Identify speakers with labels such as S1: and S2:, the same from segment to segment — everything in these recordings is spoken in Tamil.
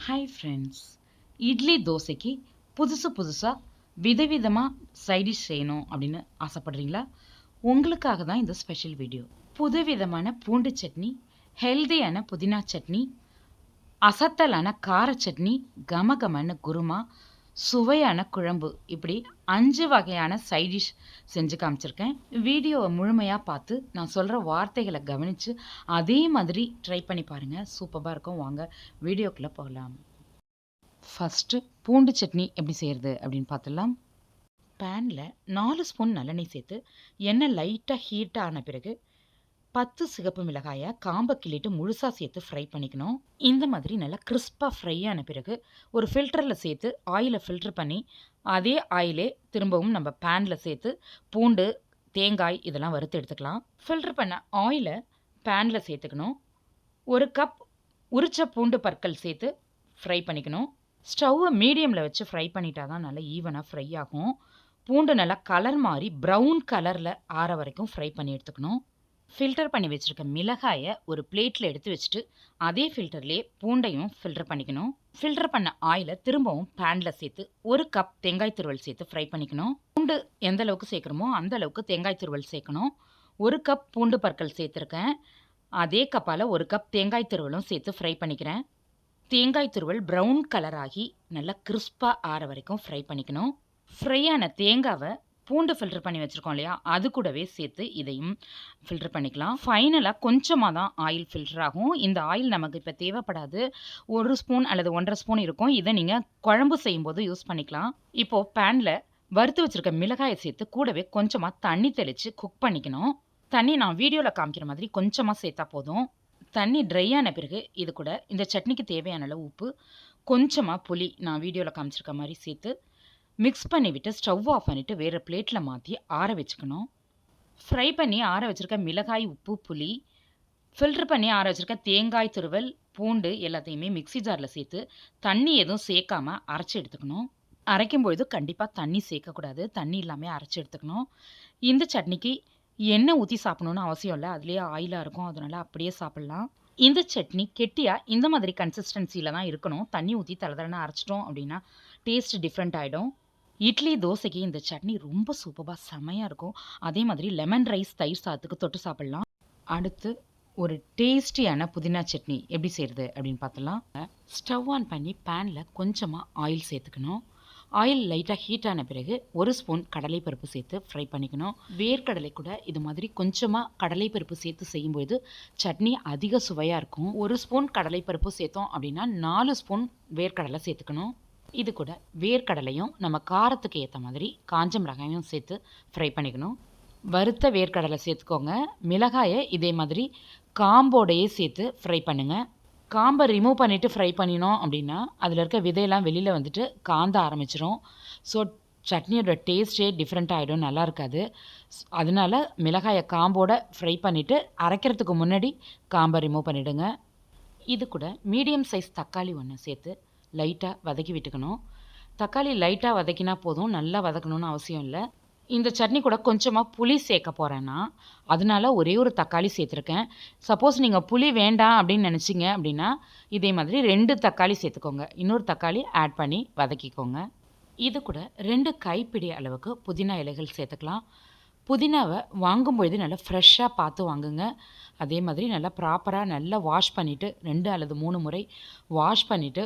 S1: ஹாய் ஃப்ரெண்ட்ஸ் இட்லி தோசைக்கு புதுசு புதுசாக விதவிதமாக சைடிஷ் செய்யணும் அப்படின்னு ஆசைப்படுறீங்களா? உங்களுக்காக தான் இந்த ஸ்பெஷல் வீடியோ புதுவிதமான பூண்டு சட்னி ஹெல்தியான புதினா சட்னி அசத்தலான கார சட்னி கமகமான குருமா சுவையான குழம்பு. இப்படி அஞ்சு வகையான சைடிஷ் செஞ்சு காமிச்சிருக்கேன். வீடியோவை முழுமையாக பார்த்து நான் சொல்கிற வார்த்தைகளை கவனித்து அதே மாதிரி ட்ரை பண்ணி பாருங்கள் சூப்பராக இருக்கும். வாங்க வீடியோக்குள்ளே போகலாம். ஃபஸ்ட்டு பூண்டு சட்னி எப்படி செய்கிறது அப்படின்னு பார்த்துடலாம். பேனில் நாலு ஸ்பூன் நல்லெண்ணெய் சேர்த்து எண்ணெய் லைட்டாக ஹீட்டாக ஆன பிறகு பத்து சிகப்பு மிளகாயை காம்பை கிள்ளிட்டு முழுசாக சேர்த்து ஃப்ரை பண்ணிக்கணும். இந்த மாதிரி நல்லா கிறிஸ்பாக ஃப்ரை ஆன பிறகு ஒரு ஃபில்டரில் சேர்த்து ஆயிலை ஃபில்டர் பண்ணி அதே ஆயிலே திரும்பவும் நம்ம பேனில் சேர்த்து பூண்டு தேங்காய் இதெல்லாம் வறுத்து எடுத்துக்கலாம். ஃபில்டர் பண்ண ஆயிலை பேனில் சேர்த்துக்கணும். ஒரு கப் உரிச்ச பூண்டு பற்கள் சேர்த்து ஃப்ரை பண்ணிக்கணும். ஸ்டவ்வை மீடியமில் வச்சு ஃப்ரை பண்ணிட்டா தான் நல்லா ஈவனாக ஃப்ரை ஆகும். பூண்டு நல்லா கலர் மாதிரி ப்ரௌன் கலரில் ஆற வரைக்கும் ஃப்ரை பண்ணி எடுத்துக்கணும். ஃபில்டர் பண்ணி வச்சுருக்க மிளகாயை ஒரு பிளேட்டில் எடுத்து வச்சுட்டு அதே ஃபில்டர்லேயே பூண்டையும் ஃபில்டர் பண்ணிக்கணும். ஃபில்டர் பண்ண ஆயிலை திரும்பவும் பேனில் சேர்த்து ஒரு கப் தேங்காய் துருவல் சேர்த்து ஃப்ரை பண்ணிக்கணும். பூண்டு எந்த அளவுக்கு சேர்க்குறோமோ அந்த அளவுக்கு தேங்காய் துருவல் சேர்க்கணும். ஒரு கப் பூண்டு பற்கள் சேர்த்துருக்கேன். அதே கப்பால் ஒரு கப் தேங்காய் துருவலும் சேர்த்து ஃப்ரை பண்ணிக்கிறேன். தேங்காய் துருவல் ப்ரௌன் கலர் ஆகி நல்லா கிறிஸ்பாக ஆற வரைக்கும் ஃப்ரை பண்ணிக்கணும். ஃப்ரை ஆன தேங்காவை பூண்டு ஃபில்டர் பண்ணி வச்சுருக்கோம் இல்லையா? அது கூடவே சேர்த்து இதையும் ஃபில்டர் பண்ணிக்கலாம். ஃபைனலாக கொஞ்சமாக தான் ஆயில் ஃபில்டர் ஆகும். இந்த ஆயில் நமக்கு இப்போ தேவைப்படாது. ஒரு ஸ்பூன் அல்லது ஒன்றரை ஸ்பூன் இருக்கும். இதை நீங்கள் குழம்பு செய்யும்போது யூஸ் பண்ணிக்கலாம். இப்போது பேனில் வறுத்து வச்சுருக்க மிளகாயை சேர்த்து கூடவே கொஞ்சமாக தண்ணி தெளித்து குக் பண்ணிக்கணும். தண்ணி நான் வீடியோவில் காமிக்கிற மாதிரி கொஞ்சமாக சேர்த்தா போதும். தண்ணி ட்ரை ஆன பிறகு இது கூட இந்த சட்னிக்கு தேவையான அளவு உப்பு கொஞ்சமாக புளி நான் வீடியோவில் காமிச்சிருக்க மாதிரி சேர்த்து மிக்ஸ் பண்ணிவிட்டு ஸ்டவ் ஆஃப் பண்ணிவிட்டு வேறு பிளேட்டில் மாற்றி ஆற வச்சுக்கணும். ஃப்ரை பண்ணி ஆற வச்சுருக்க மிளகாய் உப்பு புளி ஃபில்ட்ரு பண்ணி ஆற வச்சுருக்க தேங்காய் துருவல் பூண்டு எல்லாத்தையுமே மிக்ஸி ஜாரில் சேர்த்து தண்ணி எதுவும் சேர்க்காம அரைச்சி எடுத்துக்கணும். அரைக்கும் பொழுது கண்டிப்பாக தண்ணி சேர்க்கக்கூடாது. தண்ணி இல்லாமல் அரைச்சி எடுத்துக்கணும். இந்த சட்னிக்கு எண்ணெய் ஊற்றி சாப்பிடணுன்னு அவசியம் இல்லை. அதுலேயே ஆயிலாக இருக்கும். அதனால் அப்படியே சாப்பிட்லாம். இந்த சட்னி கெட்டியாக இந்த மாதிரி கன்சிஸ்டன்சியில் தான் இருக்கணும். தண்ணி ஊற்றி தலை தலைன்னு அரைச்சிட்டோம் அப்படின்னா டேஸ்ட் டிஃப்ரெண்ட் ஆகிடும் இட்லி தோசைக்கு இந்த சட்னி ரொம்ப சூப்பராக செமையாக இருக்கும். அதே மாதிரி லெமன் ரைஸ் தயிர் சாதத்துக்கு தொட்டு சாப்பிட்லாம். அடுத்து ஒரு டேஸ்டியான புதினா சட்னி எப்படி செய்கிறது அப்படின்னு பார்த்தலாம் ஸ்டவ் ஆன் பண்ணி பேனில் கொஞ்சமாக ஆயில் சேர்த்துக்கணும். ஆயில் லைட்டாக ஹீட் ஆன பிறகு ஒரு ஸ்பூன் கடலைப்பருப்பு சேர்த்து ஃப்ரை பண்ணிக்கணும். வேர்க்கடலை கூட இது மாதிரி கொஞ்சமாக கடலைப்பருப்பு சேர்த்து செய்யும்போது சட்னி அதிக சுவையாக இருக்கும். ஒரு ஸ்பூன் கடலைப்பருப்பு சேர்த்தோம் அப்படின்னா நாலு ஸ்பூன் வேர்க்கடலை சேர்த்துக்கணும். இது கூட வேர்க்கடலையும் நம்ம காரத்துக்கு ஏற்ற மாதிரி காஞ்ச மிளகாயும் சேர்த்து ஃப்ரை பண்ணிக்கணும். வறுத்த வேர்க்கடலை சேர்த்துக்கோங்க. மிளகாயை இதே மாதிரி காம்போடையே சேர்த்து ஃப்ரை பண்ணுங்கள் காம்பை ரிமூவ் பண்ணிவிட்டு ஃப்ரை பண்ணினோம் அப்படின்னா அதில் இருக்க விதையெல்லாம் வெளியில் வந்துட்டு காந்த ஆரம்பிச்சிரும். ஸோ சட்னியோட டேஸ்ட்டே டிஃப்ரெண்ட் ஆகிடும் நல்லா இருக்காது. அதனால மிளகாயை காம்போட ஃப்ரை பண்ணிவிட்டு அரைக்கிறதுக்கு முன்னாடி காம்பை ரிமூவ் பண்ணிவிடுங்க இது கூட மீடியம் சைஸ் தக்காளி ஒன்று சேர்த்து லைட்டாக வதக்கி விட்டுக்கணும். தக்காளி லைட்டாக வதக்கினா போதும். நல்லா வதக்கணும்னு அவசியம் இல்லை. இந்த சட்னி கூட கொஞ்சமாக புளி சேர்க்க போகிறேன்னா அதனால ஒரே ஒரு தக்காளி சேர்த்துருக்கேன். சப்போஸ் நீங்கள் புளி வேண்டாம் அப்படின்னு நினச்சிங்க அப்படின்னா இதே மாதிரி ரெண்டு தக்காளி சேர்த்துக்கோங்க. இன்னொரு தக்காளி ஆட் பண்ணி வதக்கிக்கோங்க. இது கூட ரெண்டு கைப்பிடி அளவுக்கு புதினா இலைகள் சேர்த்துக்கலாம். புதினாவை வாங்கும் பொழுது நல்லா ஃப்ரெஷ்ஷாக பார்த்து வாங்குங்க. அதே மாதிரி நல்லா ப்ராப்பராக நல்லா வாஷ் பண்ணிவிட்டு ரெண்டு அல்லது மூணு முறை வாஷ் பண்ணிவிட்டு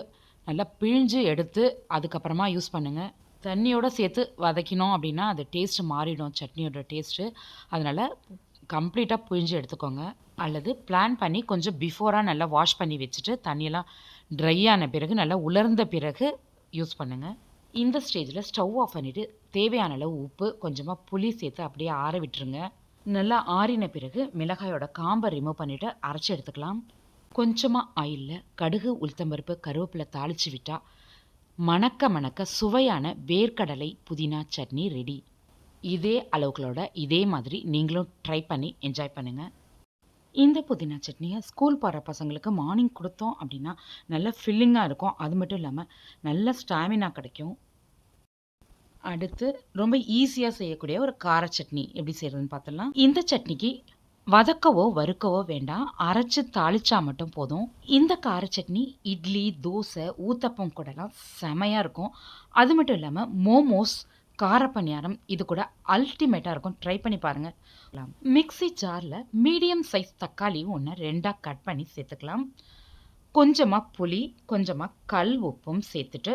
S1: நல்லா பிழிஞ்சு எடுத்து அதுக்கப்புறமா யூஸ் பண்ணுங்கள் தண்ணியோடு சேர்த்து வதக்கினோம் அப்படின்னா அது டேஸ்ட்டு மாறிடும் சட்னியோட டேஸ்ட்டு அதனால் கம்ப்ளீட்டாக பிழிஞ்சு எடுத்துக்கோங்க. அல்லது பிளான் பண்ணி கொஞ்சம் பிஃபோராக நல்லா வாஷ் பண்ணி வச்சுட்டு தண்ணியெல்லாம் ட்ரை ஆன பிறகு நல்லா உலர்ந்த பிறகு யூஸ் பண்ணுங்கள் இந்த ஸ்டேஜில் ஸ்டவ் ஆஃப் பண்ணிவிட்டு தேவையான அளவு உப்பு கொஞ்சமாக புளி சேர்த்து அப்படியே ஆற விட்டுருங்க. நல்லா ஆறின பிறகு மிளகாயோட காம்பை ரிமூவ் பண்ணிவிட்டு அரைச்சி எடுத்துக்கலாம். கொஞ்சமாக ஆயிலில் கடுகு உளுத்தம்பருப்பு கருவேப்பிலை தாளித்து விட்டால் மணக்க மணக்க சுவையான வேர்க்கடலை புதினா சட்னி ரெடி இதே அளவுகளோட இதே மாதிரி நீங்களும் ட்ரை பண்ணி என்ஜாய் பண்ணுங்கள் இந்த புதினா சட்னியை ஸ்கூல் போகிற பசங்களுக்கு மார்னிங் கொடுத்தோம் அப்படின்னா நல்ல ஃபில்லிங்காக இருக்கும். அது மட்டும் இல்லாமல் நல்ல ஸ்டாமினா கிடைக்கும். அடுத்து ரொம்ப ஈஸியாக செய்யக்கூடிய ஒரு கார சட்னி எப்படி செய்கிறதுன்னு பார்த்துடலாம். இந்த சட்னிக்கு வதக்கவோ வறுக்கவோ வேண்டாம். அரைச்சி தாளிச்சா மட்டும் போதும். இந்த கார சட்னி இட்லி தோசை ஊத்தப்பம் கூடலாம் செமையாக இருக்கும். அது மட்டும் இல்லாமல் மோமோஸ் கார பணியாரம் இது கூட அல்டிமேட்டாக இருக்கும். ட்ரை பண்ணி பாருங்கள் மிக்ஸி ஜாரில் மீடியம் சைஸ் தக்காளியும் ஒன்று ரெண்டாக கட் பண்ணி சேர்த்துக்கலாம். கொஞ்சமாக புளி கொஞ்சமாக கல் உப்பும் சேர்த்துட்டு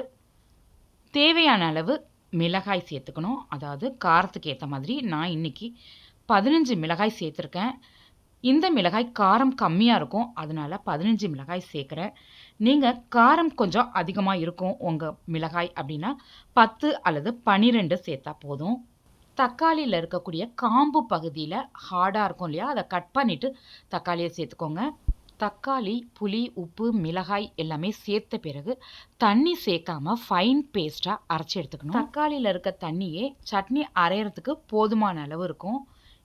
S1: தேவையான அளவு மிளகாய் சேர்த்துக்கணும். அதாவது காரத்துக்கு ஏற்ற மாதிரி நான் இன்னைக்கு பதினஞ்சு மிளகாய் சேர்த்துருக்கேன். இந்த மிளகாய் காரம் கம்மியாக இருக்கும். அதனால பதினஞ்சு மிளகாய் சேர்க்குறேன். நீங்கள் காரம் கொஞ்சம் அதிகமாக இருக்கும் உங்கள் மிளகாய் அப்படின்னா பத்து அல்லது பன்னிரெண்டு சேர்த்தா போதும். தக்காளியில் இருக்கக்கூடிய காம்பு பகுதியில் ஹார்டாக இருக்கும் இல்லையா? அதை கட் பண்ணிவிட்டு தக்காளியை சேர்த்துக்கோங்க. தக்காளி புளி உப்பு மிளகாய் எல்லாமே சேர்த்த பிறகு தண்ணி சேர்க்காம ஃபைன் பேஸ்ட்டாக அரைச்சி எடுத்துக்கணும். தக்காளியில் இருக்க தண்ணியே சட்னி அரைகிறதுக்கு போதுமான அளவு இருக்கும்.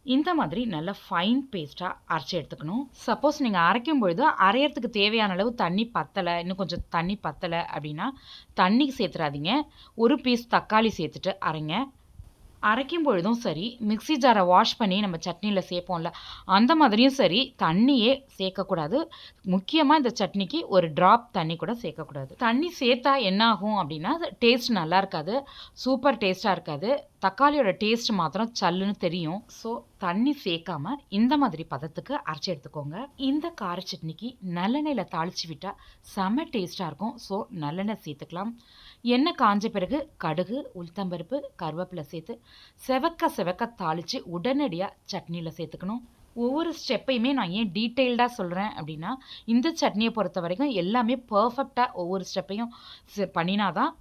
S1: இந்த மாதிரி நல்ல ஃபைன் பேஸ்ட்டாக அரைச்சி எடுத்துக்கணும். சப்போஸ் நீங்கள் அரைக்கும் பொழுது அரைகிறதுக்கு தேவையான அளவு தண்ணி பத்தலை இன்னும் கொஞ்சம் தண்ணி பத்தலை அப்படின்னா தண்ணி சேர்த்துறாதீங்க. ஒரு பீஸ் தக்காளி சேர்த்துட்டு அரைங்க. அரைக்கும் பொழுதும் சரி மிக்ஸி ஜாரை வாஷ் பண்ணி நம்ம சட்னியில் சேர்ப்போம்ல அந்த மாதிரியும் சரி தண்ணியே சேர்க்கக்கூடாது. முக்கியமாக இந்த சட்னிக்கு ஒரு ட்ராப் தண்ணி கூட சேர்க்கக்கூடாது. தண்ணி சேர்த்தா என்ன ஆகும் அப்படின்னா டேஸ்ட் நல்லா இருக்காது. சூப்பர் டேஸ்ட்டாக இருக்காது. தக்காளியோட டேஸ்ட் மாத்திரம் சல்லுன்னு தெரியும். ஸோ தண்ணி சேர்க்காம இந்த மாதிரி பதத்துக்கு அரைச்சி எடுத்துக்கோங்க. இந்த கார சட்னிக்கு நல்லெண்ணெயில் தாளிச்சு விட்டால் செம டேஸ்ட்டாக இருக்கும். ஸோ நல்லெண்ணெய் சேர்த்துக்கலாம். எண்ணெய் காஞ்ச பிறகு கடுகு உளுத்தம்பருப்பு கருவேப்பிலை சேர்த்து செவக்க செவக்க தாளித்து உடனடியாக சட்னியில் சேர்த்துக்கணும். ஒவ்வொரு ஸ்டெப்பையுமே நான் ஏன் டீட்டெயில்டாக சொல்கிறேன் அப்படின்னா இந்த சட்னியை பொறுத்த வரைக்கும் எல்லாமே பர்ஃபெக்டாக ஒவ்வொரு ஸ்டெப்பையும் பண்ணினாதான்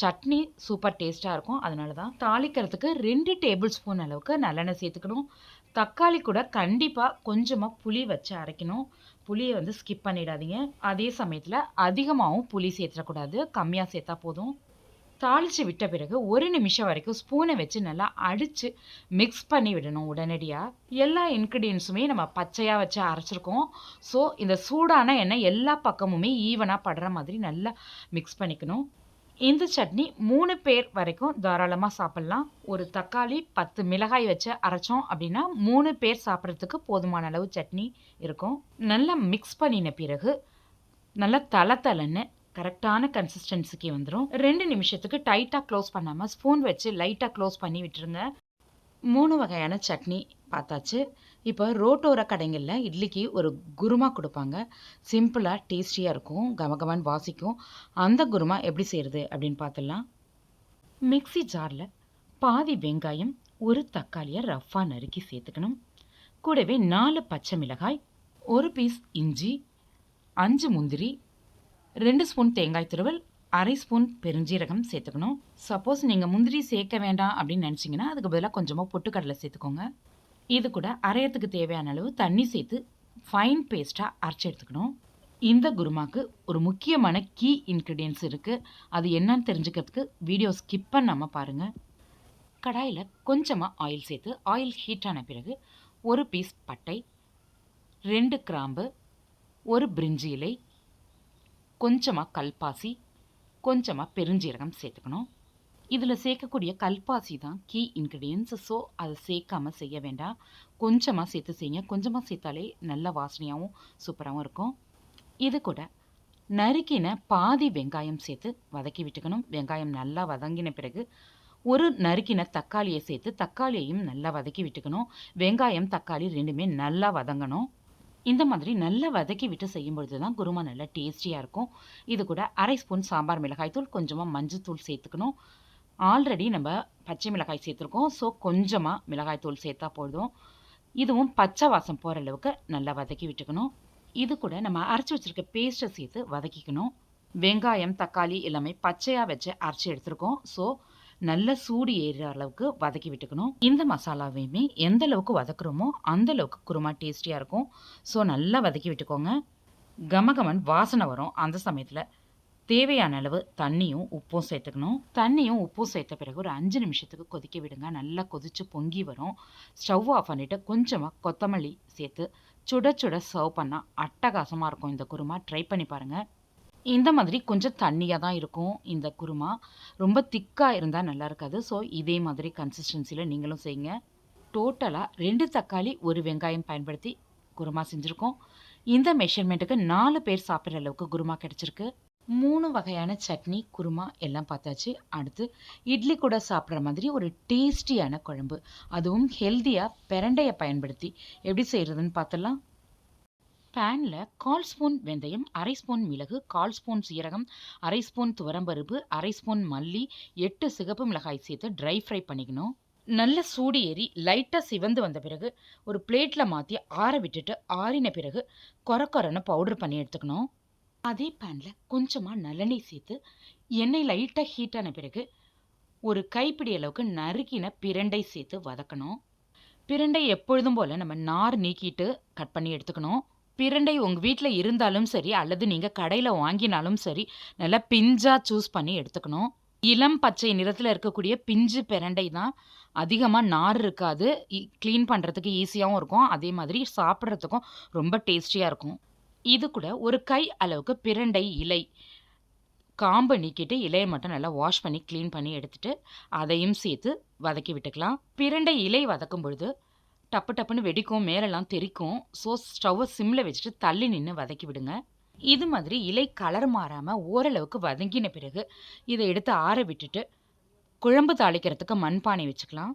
S1: சட்னி சூப்பர் டேஸ்ட்டாக இருக்கும். அதனால தான் தாளிக்கிறதுக்கு ரெண்டு டேபிள் ஸ்பூன் அளவுக்கு நல்லெண்ணெய் சேர்த்துக்கணும். தக்காளி கூட கண்டிப்பாக கொஞ்சமாக புளி வச்சு அரைக்கணும். புளியை வந்து ஸ்கிப் பண்ணிடாதீங்க. அதே சமயத்தில் அதிகமாகவும் புளி சேர்த்துடக்கூடாது. கம்மியாக சேர்த்தா போதும். தாளித்து விட்ட பிறகு ஒரு நிமிஷம் வரைக்கும் ஸ்பூனை வச்சு நல்லா அடித்து மிக்ஸ் பண்ணி விடணும் உடனடியாக எல்லா இன்க்ரீடியன்ஸுமே நம்ம பச்சையாக வச்சு அரைச்சிருக்கோம். ஸோ இந்த சூடான எண்ணெய் எல்லா பக்கமுமே ஈவனாக படுற மாதிரி நல்லா மிக்ஸ் பண்ணிக்கணும். இந்த சட்னி மூணு பேர் வரைக்கும் தாராளமாக சாப்பிட்லாம். ஒரு தக்காளி பத்து மிளகாய் வச்சு அரைச்சோம் அப்படின்னா மூணு பேர் சாப்பிட்றதுக்கு போதுமான அளவு சட்னி இருக்கும். நல்லா மிக்ஸ் பண்ணின பிறகு நல்லா தலை தலைன்னு கரெக்டான கன்சிஸ்டன்சிக்கு வந்துடும் ரெண்டு நிமிஷத்துக்கு டைட்டாக க்ளோஸ் பண்ணாமல் ஸ்பூன் வச்சு லைட்டாக க்ளோஸ் பண்ணி விட்டுருங்க. மூணு வகையான சட்னி பார்த்தாச்சு. இப்போ ரோட்டோர கடைங்களில் இட்லிக்கு ஒரு குருமா கொடுப்பாங்க. சிம்பிளாக டேஸ்டியாக இருக்கும். கமகமன் வாசிக்கும். அந்த குருமா எப்படி செய்கிறது அப்படின்னு பார்த்துடலாம் மிக்சி ஜாரில் பாதி வெங்காயம் ஒரு தக்காளியை ரஃப்பாக நறுக்கி சேர்த்துக்கணும். கூடவே நாலு பச்சை மிளகாய் ஒரு பீஸ் இஞ்சி அஞ்சு முந்திரி ரெண்டு ஸ்பூன் தேங்காய் துருவல் அரை ஸ்பூன் பெருஞ்சீரகம் சேர்த்துக்கணும். சப்போஸ் நீங்கள் முந்திரி சேர்க்க வேண்டாம் அப்படின்னு நினச்சிங்கன்னா அதுக்கு பதிலாக கொஞ்சமாக பொட்டுக்கடலை சேர்த்துக்கோங்க. இது கூட அரையத்துக்கு தேவையான அளவு தண்ணி சேர்த்து ஃபைன் பேஸ்ட்டாக அரைச்சி எடுத்துக்கணும். இந்த குருமாக்கு ஒரு முக்கியமான கீ இன்க்ரீடியன்ஸ் இருக்குது அது என்னன்னு தெரிஞ்சுக்கிறதுக்கு வீடியோ ஸ்கிப் பண்ணாமல் பாருங்கள் கடாயில் கொஞ்சமாக ஆயில் சேர்த்து ஆயில் ஹீட் ஆன பிறகு ஒரு பீஸ் பட்டை ரெண்டு கிராம்பு ஒரு பிரிஞ்சி இலை கொஞ்சமாக கல்பாசி கொஞ்சமாக பெருஞ்சீரகம் சேர்த்துக்கணும். இதில் சேர்க்கக்கூடிய கல்பாசி தான் கீ இன்க்ரீடியன்ஸ் ஸோ அதை சேர்க்காம செய்ய வேண்டாம். கொஞ்சமாக சேர்த்து செய்யுங்க. கொஞ்சமாக சேர்த்தாலே நல்ல வாசனையாகவும் சூப்பராகவும் இருக்கும். இது கூட நறுக்கின பாதி வெங்காயம் சேர்த்து வதக்கி விட்டுக்கணும். வெங்காயம் நல்லா வதங்கின பிறகு ஒரு நறுக்கின தக்காளியை சேர்த்து தக்காளியையும் நல்லா வதக்கி விட்டுக்கணும். வெங்காயம் தக்காளி ரெண்டுமே நல்லா வதங்கணும். இந்த மாதிரி நல்லா வதக்கி விட்டு செய்யும் பொழுது தான் குருமா நல்லா டேஸ்டியாக இருக்கும். இது கூட அரை ஸ்பூன் சாம்பார் மிளகாய் தூள் கொஞ்சமாக மஞ்சள் தூள் சேர்த்துக்கணும். ஆல்ரெடி நம்ம பச்சை மிளகாய் சேர்த்துருக்கோம். ஸோ கொஞ்சமாக மிளகாய் தூள் சேர்த்தா போதும். இதுவும் பச்சை வாசம் போகிற அளவுக்கு நல்லா வதக்கி விட்டுக்கணும். இது கூட நம்ம அரைச்சி வச்சுருக்க பேஸ்ட்டை சேர்த்து வதக்கிக்கணும். வெங்காயம் தக்காளி எல்லாமே பச்சையாக வச்சு அரைச்சி எடுத்துருக்கோம். ஸோ நல்ல சூடு ஏறுற அளவுக்கு வதக்கி விட்டுக்கணும். இந்த மசாலாவையுமே எந்த அளவுக்கு வதக்குறோமோ அந்த அளவுக்கு குருமா டேஸ்டியாக இருக்கும். ஸோ நல்லா வதக்கி விட்டுக்கோங்க. கமகமன் வாசனை வரும் அந்த சமயத்தில். தேவையான அளவு தண்ணியும் உப்பும் சேர்த்துக்கணும். தண்ணியும் உப்பும் சேர்த்த பிறகு ஒரு அஞ்சு நிமிஷத்துக்கு கொதிக்க விடுங்க. நல்லா கொதித்து பொங்கி வரும். ஸ்டவ் ஆஃப் பண்ணிவிட்டு கொஞ்சமாக கொத்தமல்லி சேர்த்து சுட சுட சர்வ் பண்ணால் அட்டகாசமாக இருக்கும். இந்த குருமா ட்ரை பண்ணி பாருங்கள் இந்த மாதிரி கொஞ்சம் தண்ணியாக தான் இருக்கும் இந்த குருமா. ரொம்ப திக்காக இருந்தால் நல்லா இருக்காது. ஸோ இதே மாதிரி கன்சிஸ்டன்சியில் நீங்களும் செய்யுங்க. டோட்டலாக ரெண்டு தக்காளி ஒரு வெங்காயம் பயன்படுத்தி குருமா செஞ்சுருக்கோம். இந்த மெஷர்மெண்ட்டுக்கு நாலு பேர் சாப்பிட்ற அளவுக்கு குருமா கிடச்சிருக்கு. மூணு வகையான சட்னி குருமா எல்லாம் பார்த்தாச்சு. அடுத்து இட்லி கூட சாப்பிட்ற மாதிரி ஒரு டேஸ்டியான குழம்பு. அதுவும் ஹெல்த்தியாக பிரண்டையை பயன்படுத்தி. எப்படி செய்கிறதுன்னு பார்த்துடலாம். பேனில் கால் ஸ்பூன் வெந்தயம் அரை ஸ்பூன் மிளகு கால் ஸ்பூன் சீரகம் அரை ஸ்பூன் துவரம்பருப்பு அரை ஸ்பூன் மல்லி எட்டு சிகப்பு மிளகாய் சேர்த்து ட்ரை ஃப்ரை பண்ணிக்கணும். நல்ல சூடு ஏறி லைட்டாக சிவந்து வந்த பிறகு ஒரு பிளேட்டில் மாற்றி ஆற விட்டுட்டு ஆறின பிறகு கொர கொரன்னு பவுடர் பண்ணி எடுத்துக்கணும். அதே பேனில் கொஞ்சமாக நல்லெண்ணெய் சேர்த்து எண்ணெய் லைட்டாக ஹீட்டான பிறகு ஒரு கைப்பிடி அளவுக்கு நறுக்கின பிரண்டை சேர்த்து வதக்கணும். பிரண்டை எப்பொழுதும் போல் நம்ம நார் நீக்கிட்டு கட் பண்ணி எடுத்துக்கணும். பிரண்டை உங்கள் வீட்டில் இருந்தாலும் சரி அல்லது நீங்கள் கடையில் வாங்கினாலும் சரி நல்லா பிஞ்சாக சூஸ் பண்ணி எடுத்துக்கணும். இளம் பச்சை நிறத்தில் இருக்கக்கூடிய பிஞ்சு பிரண்டை தான் அதிகமாக நார் இருக்காது. க்ளீன் பண்ணுறதுக்கு ஈஸியாகவும் இருக்கும். அதே மாதிரி சாப்பிட்றதுக்கும் ரொம்ப டேஸ்டியாக இருக்கும். இது கூட ஒரு கை அளவுக்கு பிரண்டை இலை. காம்பை நீக்கிட்டு இலையை மட்டும் நல்லா வாஷ் பண்ணி க்ளீன் பண்ணி எடுத்துகிட்டு அதையும் சேர்த்து வதக்கி விட்டுக்கலாம். பிரண்டை இலை வதக்கும் பொழுது டப்பு டப்புன்னு வெடிக்கும் மேலெல்லாம் தெறிக்கும் ஸோ ஸ்டவ்வை சிம்மில் வச்சுட்டு தள்ளி நின்று வதக்கி விடுங்க. இது மாதிரி இலை கலர் மாறாமல் ஓரளவுக்கு வதங்கின பிறகு இதை எடுத்து ஆற விட்டுட்டு குழம்பு தாளிக்கிறதுக்கு மண்பானை வச்சுக்கலாம்.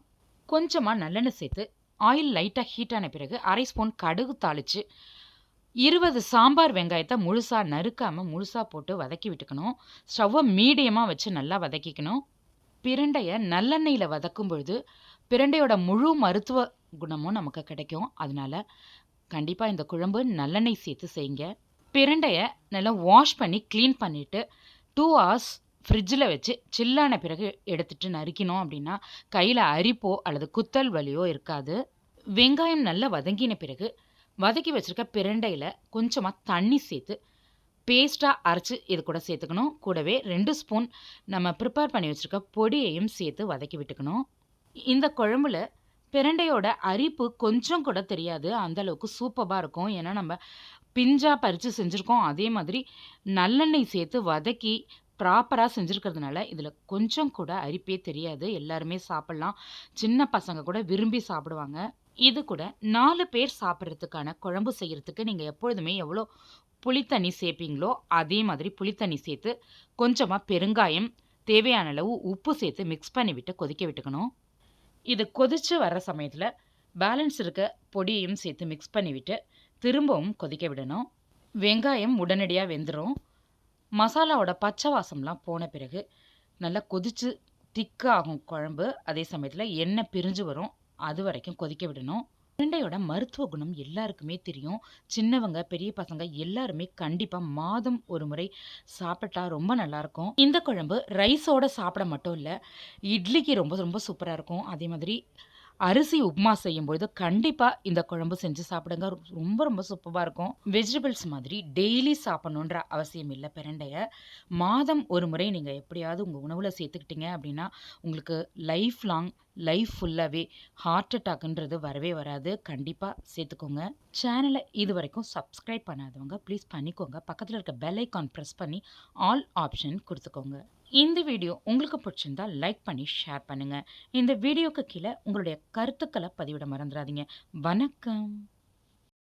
S1: கொஞ்சமாக நல்லெண்ணெய் சேர்த்து ஆயில் லைட்டாக ஹீட்டான பிறகு அரை ஸ்பூன் கடுகு தாளித்து இருபது சாம்பார் வெங்காயத்தை முழுசாக நறுக்காமல் முழுசாக போட்டு வதக்கி விட்டுக்கணும். ஸ்டவ்வை மீடியமாக வச்சு நல்லா வதக்கிக்கணும். பிரண்டையை நல்லெண்ணெயில் வதக்கும் பொழுது பிரண்டையோட முழு மருத்துவ குணமும் நமக்கு கிடைக்கும். அதனால கண்டிப்பாக இந்த குழம்பு நல்லெண்ணெய் சேர்த்து செய்யுங்க. பிரண்டையை நல்லா வாஷ் பண்ணி க்ளீன் பண்ணிவிட்டு டூ ஹவர்ஸ் ஃப்ரிட்ஜில் வச்சு சில்லான பிறகு எடுத்துகிட்டு நறுக்கினோம் அப்படின்னா கையில் அரிப்போ அல்லது குத்தல் வலியோ இருக்காது. வெங்காயம் நல்லா வதங்கின பிறகு வதக்கி வச்சுருக்க பிரண்டையில் கொஞ்சமாக தண்ணி சேர்த்து பேஸ்ட்டாக அரைச்சி இது கூட சேர்த்துக்கணும். கூடவே ரெண்டு ஸ்பூன் நம்ம ப்ரிப்பேர் பண்ணி வச்சுருக்க பொடியையும் சேர்த்து வதக்கி விட்டுக்கணும். இந்த குழம்புல பிரண்டையோட அரிப்பு கொஞ்சம் கூட தெரியாது. அந்தளவுக்கு சூப்பராக இருக்கும். ஏன்னா நம்ம பிஞ்சாக பறித்து செஞ்சுருக்கோம். அதே மாதிரி நல்லெண்ணெய் சேர்த்து வதக்கி ப்ராப்பராக செஞ்சுருக்கிறதுனால இதில் கொஞ்சம் கூட அரிப்பே தெரியாது. எல்லாருமே சாப்பிட்லாம். சின்ன பசங்க கூட விரும்பி சாப்பிடுவாங்க. இது கூட நாலு பேர் சாப்பிட்றதுக்கான குழம்பு செய்கிறதுக்கு நீங்கள் எப்பொழுதுமே எவ்வளோ புளித்தண்ணி சேர்ப்பீங்களோ அதே மாதிரி புளித்தண்ணி சேர்த்து கொஞ்சமாக பெருங்காயம் தேவையான அளவு உப்பு சேர்த்து மிக்ஸ் பண்ணிவிட்டு கொதிக்க விட்டுக்கணும். இது கொதித்து வர்ற சமயத்தில் பேலன்ஸ் இருக்க பொடியையும் சேர்த்து மிக்ஸ் பண்ணிவிட்டு திரும்பவும் கொதிக்க விடணும். வெங்காயம் உடனடியாக வெந்துடும் மசாலாவோட பச்சை வாசம்லாம் போன பிறகு நல்லா கொதித்து திக்காகும் குழம்பு. அதே சமயத்தில் எண்ணெய் பிரிஞ்சு வரும். அது வரைக்கும் கொதிக்க விடணும். உருண்டையோட மருத்துவ குணம் எல்லாருக்குமே தெரியும். சின்னவங்க பெரிய பசங்க எல்லாருமே கண்டிப்பாக மாதம் ஒரு முறை சாப்பிட்டா ரொம்ப நல்லாயிருக்கும். இந்த குழம்பு ரைஸோட சாப்பிட மட்டும் இல்லை இட்லிக்கு ரொம்ப ரொம்ப சூப்பராக இருக்கும். அதே மாதிரி அரிசி உப்புமா செய்யும்பொழுது கண்டிப்பாக இந்த குழம்பு செஞ்சு சாப்பிடுங்க. ரொம்ப ரொம்ப சூப்பராக இருக்கும். வெஜிடபிள்ஸ் மாதிரி டெய்லி சாப்பிட்ணுன்ற அவசியம் இல்லை பிரண்டையை. மாதம் ஒரு முறை நீங்கள் எப்படியாவது உங்கள் உணவில் சேர்த்துக்கிட்டீங்க அப்படின்னா உங்களுக்கு லைஃப் லாங் லைஃப் ஃபுல்லாகவே ஹார்ட் அட்டாக்ன்றது வரவே வராது. கண்டிப்பாக சேர்த்துக்கோங்க. சேனலை இது வரைக்கும் சப்ஸ்கிரைப் பண்ணாதவங்க ப்ளீஸ் பண்ணிக்கோங்க. பக்கத்தில் இருக்க பெல் ஐக்கான் ப்ரெஸ் பண்ணி ஆல் ஆப்ஷன் கொடுத்துக்கோங்க. இந்த வீடியோ உங்களுக்கு பிடிச்சிருந்தா லைக் பண்ணி ஷேர் பண்ணுங்கள் இந்த வீடியோக்கு கீழே உங்களுடைய கருத்துக்களை பதிவிட மறந்துடாதீங்க. வணக்கம்.